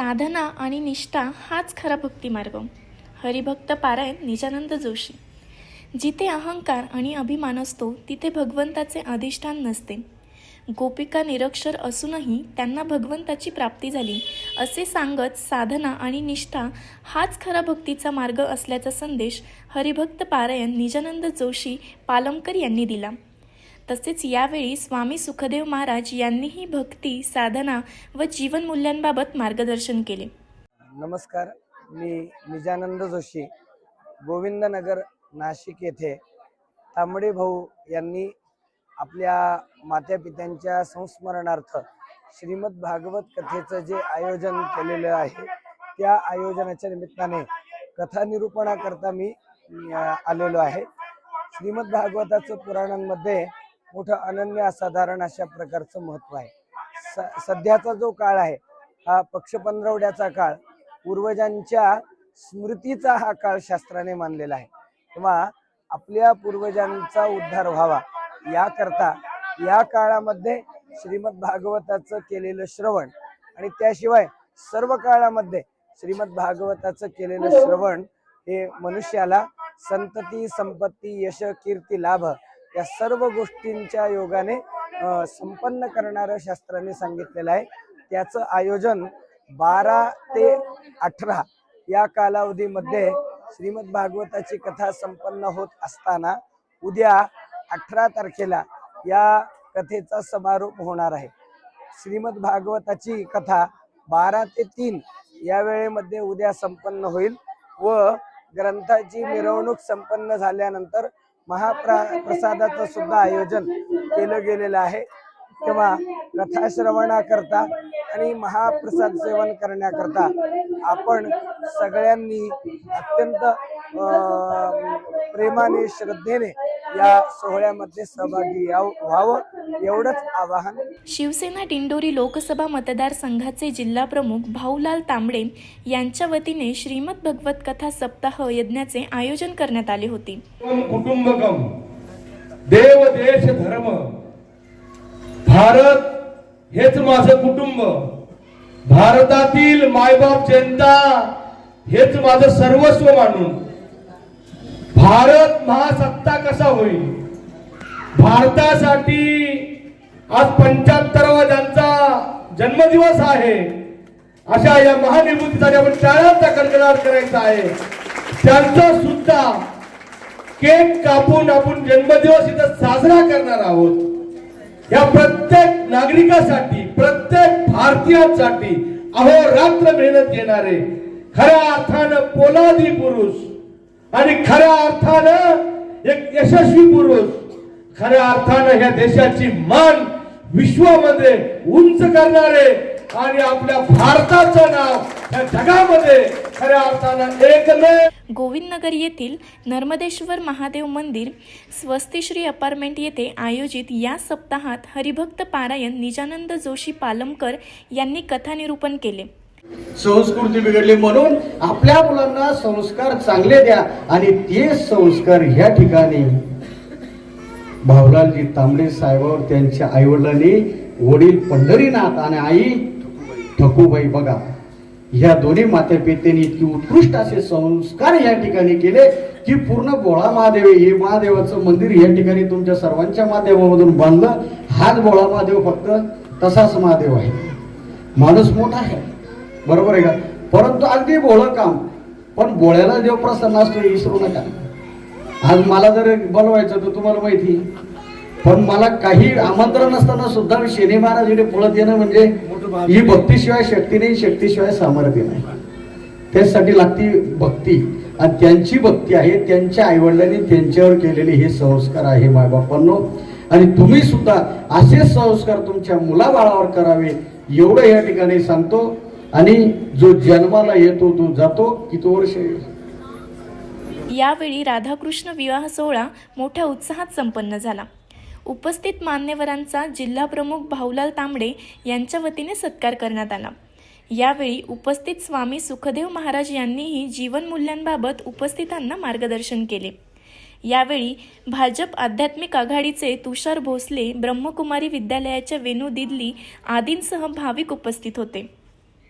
साधना आणि निष्ठा हाच खरा भक्तिमार्ग. हरिभक्त पारायण निजानंद जोशी. जिथे अहंकार आणि अभिमान असतो तिथे भगवंताचे अधिष्ठान नसते. गोपिका निरक्षर असूनही त्यांना भगवंताची प्राप्ती झाली असे सांगत साधना आणि निष्ठा हाच खरा भक्तीचा मार्ग असल्याचा संदेश हरिभक्त पारायण निजानंद जोशी पालमकर यांनी दिला. तसेच यावेळी स्वामी सुखदेव महाराज यांनीही भक्ती साधना व जीवनमूल्यांबाबत मार्गदर्शन केले. नमस्कार मी निजानंद जोशी गोविंदनगर नाशिक येथे तांबडे भाऊ यांनी आपल्या मात्यापित्यांच्या संस्मरणार्थ श्रीमद भागवत कथेचं जे आयोजन केलेलं आहे त्या आयोजनाच्या निमित्ताने कथानिरूपणाकरता मी आलेलो आहे. श्रीमद भागवताचं पुराणांमध्ये मोठं अनन्य असाधारण अशा प्रकारचं महत्त्व आहे. स सध्याचा जो काळ आहे हा पक्षपंधरवड्याचा काळ पूर्वजांच्या स्मृतीचा हा काळ शास्त्राने मानलेला आहे. तेव्हा आपल्या पूर्वजांचा उद्धार व्हावा याकरता या काळामध्ये श्रीमद भागवताचं केलेलं श्रवण आणि त्याशिवाय सर्व काळामध्ये श्रीमद भागवताचं केलेलं श्रवण हे मनुष्याला संतती संपत्ती यश कीर्ती लाभ या सर्व गोष्टींच्या योगाने संपन्न करणारं शास्त्राने सांगितलेलं आहे. त्याचं आयोजन बारा ते अठरा या कालावधीमध्ये श्रीमद भागवताची कथा संपन्न होत असताना उद्या अठरा तारखेला या कथेचा समारोप होणार आहे. श्रीमद भागवताची कथा बारा ते तीन या वेळेमध्ये उद्या संपन्न होईल व ग्रंथाची मिरवणूक संपन्न झाल्यानंतर महाप्रा प्रसादाचं सुद्धा आयोजन केलं गेलेलं आहे. तेव्हा कथा श्रवणाकरता आणि महाप्रसाद सेवन करण्याकरता आपण सगळ्यांनी अत्यंत प्रेमाने श्रद्धेने या सोहळ्यामध्ये सहभागी याव- व्हावं एवढंच आवाहन. शिवसेना दिंडोरी लोकसभा मतदारसंघाचे जिल्हाप्रमुख भाऊलाल तांबडे यांच्या वतीने श्रीमद भगवत कथा सप्ताह यज्ञाचे आयोजन करण्यात आले होते. कुटुंबकम देव देश धर्म. भारत हेच माझं कुटुंब. भारतातील मायबाप जनता हेच माझं सर्वस्व मानून. भारत महासत्ता कसा होईल? भारतासाठी आज पंच्याहत्तरावा ज्यांचा जन्मदिवस आहे अशा या महानिर्मितीसाठी आपण टाळ्यांचा कडकडाट करायचा आहे. त्यांचा सुद्धा केक कापून आपण जन्मदिवस इथं साजरा करणार आहोत. या प्रत्येक नागरिकासाठी प्रत्येक भारतीयांसाठी अहोरात्र मेहनत घेणारे खऱ्या अर्थानं पोलादी पुरुष आणि खऱ्या अर्थानं एक यशस्वी पुरुष खऱ्या अर्थानं ह्या देशाची मान विश्वामध्ये उंच करणारे आणि आपल्या भारताचं नाव या जगामध्ये खऱ्या अर्थानं एकमेव गोविंदनगर येथील नर्मदेश्वर महादेव मंदिर स्वस्तिश्री अपार्टमेंट येथे आयोजित या सप्ताहात हरिभक्त पारायण निजानंद जोशी पालमकर यांनी कथानिरूपण केले. संस्कृती बिघडली म्हणून आपल्या मुलांना संस्कार चांगले द्या आणि ते संस्कार ह्या ठिकाणी भावलालजी तांबडे साहेबावर त्यांच्या आईवडिलांनी वडील पंढरीनाथ आणि आई ठकूबाई बघा या दोन्ही मातेपित्यांनी इतकी उत्कृष्ट असे संस्कार या ठिकाणी केले की पूर्ण बोळा महादेव हे महादेवाचं मंदिर या ठिकाणी तुमच्या सर्वांच्या माध्यमामधून बांधलं. हाच बोळा महादेव फक्त तसाच महादेव आहे. माणूस मोठा आहे. बरोबर आहे का? परंतु अगदी बोळं काम. पण बोळ्याला देव प्रसन्न असतो विसरू नका. आज मला जर बोलवायचं तर तुम्हाला माहिती. पण मला काही आमंत्रण नसताना सुद्धा मी शनी महाराज इकडे पळत येणं म्हणजे ही भक्तीशिवाय शक्ती नाही शक्तीशिवाय सामर्थ्य नाही. त्यासाठी लागती भक्ती. आणि त्यांची भक्ती आहे त्यांच्या आईवडिलांनी त्यांच्यावर केलेले हे संस्कार आहे मायबापांनो. आणि तुम्ही सुद्धा असे संस्कार तुमच्या मुलाबाळावर करावे एवढं या ठिकाणी सांगतो. आणि जो जन्माला येतो तो जातो किती वर्ष यावेळी राधाकृष्ण विवाह सोहळा मोठ्या उत्साहात संपन्न झाला. उपस्थित मान्यवरांचा जिल्हाप्रमुख भाऊलाल तांबडे यांच्या वतीने सत्कार करण्यात आला. यावेळी उपस्थित स्वामी सुखदेव महाराज यांनीही जीवनमूल्यांबाबत उपस्थितांना मार्गदर्शन केले. यावेळी भाजप आध्यात्मिक आघाडीचे तुषार भोसले ब्रह्मकुमारी विद्यालयाच्या वेणू दिदली आदींसह भाविक उपस्थित होते.